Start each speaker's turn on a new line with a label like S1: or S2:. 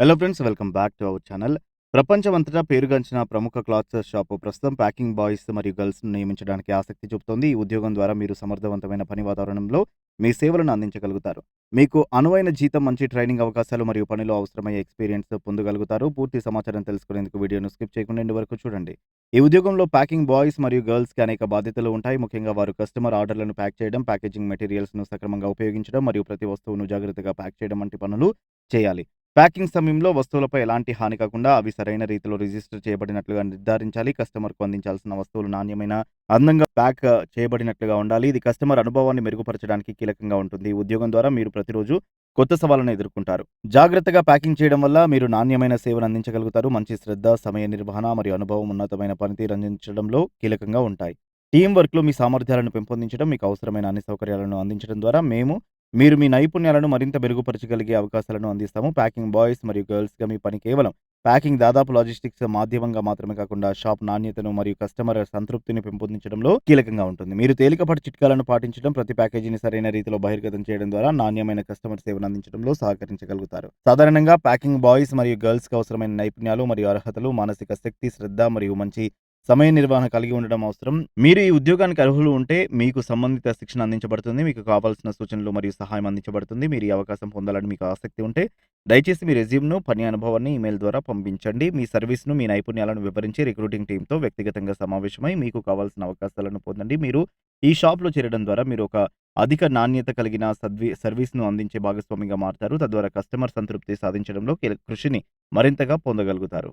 S1: Hello friends welcome back to our channel ప్రపంచమంతటా పేరుగాంచిన ప్రముఖ క్లాత్ షాపు ప్రస్తుతం ప్యాకింగ్ బాయ్స్ మరియు గర్ల్స్ను నియమించడానికి ఆసక్తి చూపుతోంది. ఈ ఉద్యోగం ద్వారా మీరు సమర్థవంతమైన పని వాతావరణంలో మీ సేవలను అందించగలుగుతారు. మీకు అనువైన జీతం మంచి ట్రైనింగ్ అవకాశాలు మరియు పనిలో అవసరమయ్యే ఎక్స్పీరియన్స్ పొందగలుగుతారు. పూర్తి సమాచారం తెలుసుకునేందుకు వీడియోను స్కిప్ చేయకుండా వరకు చూడండి. ఈ ఉద్యోగంలో ప్యాకింగ్ బాయ్స్ మరియు గర్ల్స్కి అనేక బాధ్యతలు ఉంటాయి. ముఖ్యంగా వారు కస్టమర్ ఆర్డర్లను ప్యాక్ చేయడం ప్యాకేజింగ్ మెటీరియల్స్ను సక్రమంగా ఉపయోగించడం మరియు ప్రతి వస్తువును జాగ్రత్తగా ప్యాక్ చేయడం వంటి పనులు చేయాలి. ప్యాకింగ్ సమయంలో వస్తువులపై ఎలాంటి హాని కాకుండా అవి సరైన రీతిలో రిజిస్టర్ చేయబడినట్లుగా నిర్ధారించాలి కస్టమర్కు అందించాల్సిన వస్తువులు నాణ్యమైన అందంగా ప్యాక్ చేయబడినట్లుగా ఉండాలి. ఇది కస్టమర్ అనుభవాన్ని మెరుగుపరచడానికి కీలకంగా ఉంటుంది. ఉద్యోగం ద్వారా మీరు ప్రతిరోజు కొత్త సవాళ్ళను ఎదుర్కొంటారు. జాగ్రత్తగా ప్యాకింగ్ చేయడం వల్ల మీరు నాణ్యమైన సేవను అందించగలుగుతారు. మంచి శ్రద్ధ సమయ నిర్వహణ మరియు అనుభవం ఉన్నతమైన పనితీరు అందించడంలో కీలకంగా ఉంటాయి. టీం వర్క్లో మీ సామర్థ్యాలను పెంపొందించడం మీకు అవసరమైన అన్ని సౌకర్యాలను అందించడం ద్వారా మేము మీరు మీ నైపుణ్యాలను మరింత మెరుగుపరచగలిగే అవకాశాలను అందిస్తాము. ప్యాకింగ్ బాయ్స్ మరియు గర్ల్స్గా మీ పని కేవలం ప్యాకింగ్ దాదాపు లాజిస్టిక్స్ మాధ్యమంగా మాత్రమే కాకుండా షాప్ నాణ్యతను మరియు కస్టమర్ సంతృప్తిని పెంపొందించడంలో కీలకంగా ఉంటుంది. మీరు తేలికపాటి చిట్కాలను పాటించడం ప్రతి ప్యాకేజీని సరైన రీతిలో బహిర్గతం చేయడం ద్వారా నాణ్యమైన కస్టమర్ సేవను అందించడంలో సహకరించగలుగుతారు. సాధారణంగా ప్యాకింగ్ బాయ్స్ మరియు గర్ల్స్కి అవసరమైన నైపుణ్యాలు మరియు అర్హతలు మానసిక శక్తి శ్రద్ధ మరియు మంచి సమయ నిర్వహణ కలిగి ఉండడం అవసరం. మీరు ఈ ఉద్యోగానికి అర్హులు ఉంటే మీకు సంబంధిత శిక్షణ అందించబడుతుంది మీకు కావాల్సిన సూచనలు మరియు సహాయం అందించబడుతుంది. మీరు ఈ అవకాశం పొందాలని మీకు ఆసక్తి ఉంటే దయచేసి మీ రెజ్యూమ్ను పని అనుభవాన్ని ఈమెయిల్ ద్వారా పంపించండి. మీ సర్వీస్ను మీ నైపుణ్యాలను వివరించి రిక్రూటింగ్ టీంతో వ్యక్తిగతంగా సమావేశమై మీకు కావాల్సిన అవకాశాలను పొందండి. మీరు ఈ షాప్లో చేరడం ద్వారా మీరు ఒక అధిక నాణ్యత కలిగిన సద్వి సర్వీస్ను అందించే భాగస్వామిగా మారుతారు. తద్వారా కస్టమర్ సంతృప్తి సాధించడంలో కృషిని మరింతగా పొందగలుగుతారు.